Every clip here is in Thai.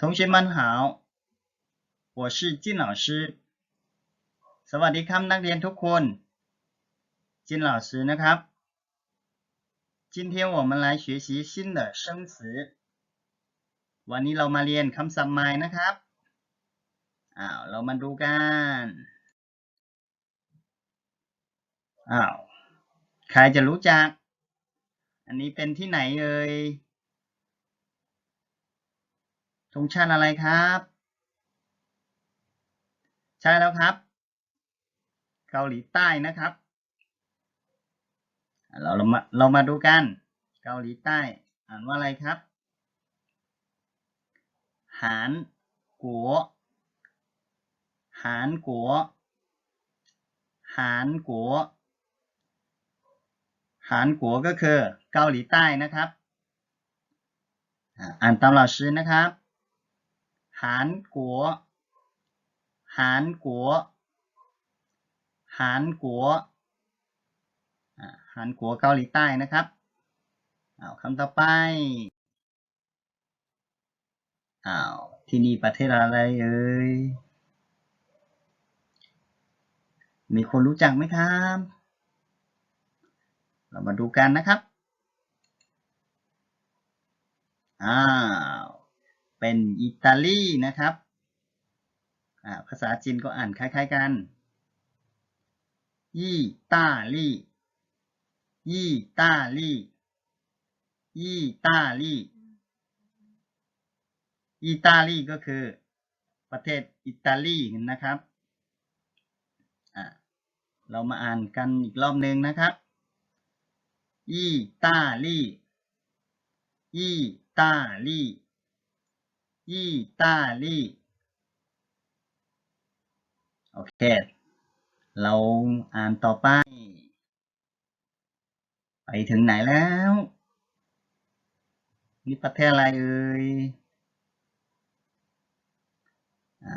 同学们好，我是金老师。สวัสดีครับนักเรียนทุกคน จิน老师นะครับ 今天我们来学习新的生词 วันนี้เรามาเรียนคำศัพท์ใหม่นะครับ อ้าว เรามาดูกัน อ้าว ใครจะรู้จัก อันนี้เป็นที่ไหนเอ่ยธ งชาติอะไรครับ ใช่แล้วครับ เกาหลีใต้นะครับ เราเรามาเรามาดูกัน เกาหลีใต้ อ่านว่าอะไรครับ หานกัวหานกัวหานกัวหานกัวก็คือเกาหลีใต้นะครับ อ่านตามหลักชื่อนะครับ หานกัว หานกัว หานกัว หานกัวเกาหลีใต้นะครับ เอาคำต่อไป อ้าว ที่นี่ประเทศอะไรเอ่ย มีคนรู้จักไหมครับ เรามาดูกันนะครับ อ้าว เป็นอิตาลีนะครับ ภาษาจีนก็อ่านคล้าย ๆกันยี่ต้าลี่ยี่ต้าลี่ยี่ต้าลี่อิตาลีก็คือประเทศอิตาลีนะครับ เรามาอ่านกันอีกรอบหนึ่งนะครับอิตาลีอิตาลี อิตาลีโอเค เราอ่านต่อไป ไปถึงไหนแล้ว นี่ประเทศอะไรเอ่ย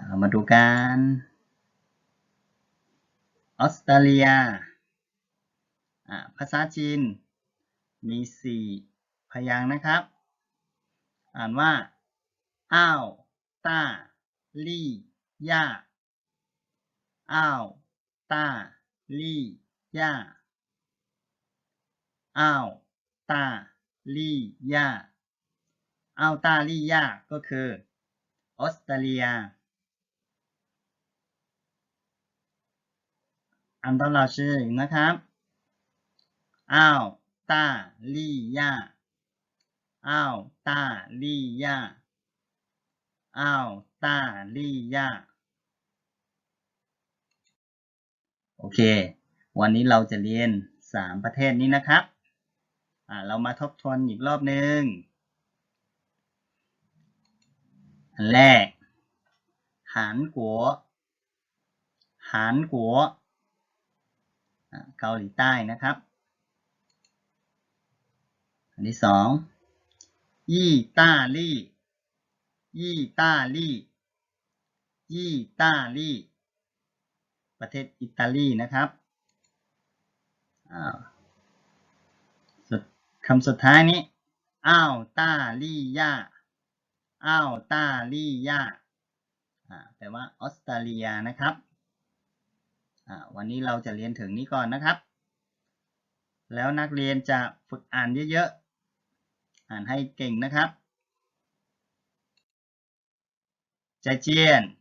เรามาดูกันออสเตรเลียภาษาจีน มีสี่พยางค์นะครับ อ่านว่า อ้าวต้าลี่ย่าอ้าวต้าลี่ย่าอ้าวต้าลี่ย่าอ้าวต้าลี่ย่าก็คือออสเตรเลียอันตอนเราชื่อนะครับอ้าวต้าลี่ย่าอ้าวต้าลี่ย่า อ้าวต้าลี่ย่าโอเค วันนี้เราจะเรียนสามประเทศนี้นะครับอ่าเรามาทบทวนอีกรอบหนึ่งอันแรกหานกัวหานกัวเกาหลีใต้นะครับ อันที่สองยี่ต้าลี่ ยี่ต้าลี่ยี่ต้าลี่ประเทศอิตาลีนะครับคำสุดท้ายนี้อ้าวต้าลี่ย่าอ้าวต้าลี่ย่าแปลว่าออสเตรเลียนะครับวันนี้เราจะเรียนถึงนี้ก่อนนะครับ แล้วนักเรียนจะฝึกอ่านเยอะๆ อ่านให้เก่งนะครับ 再见。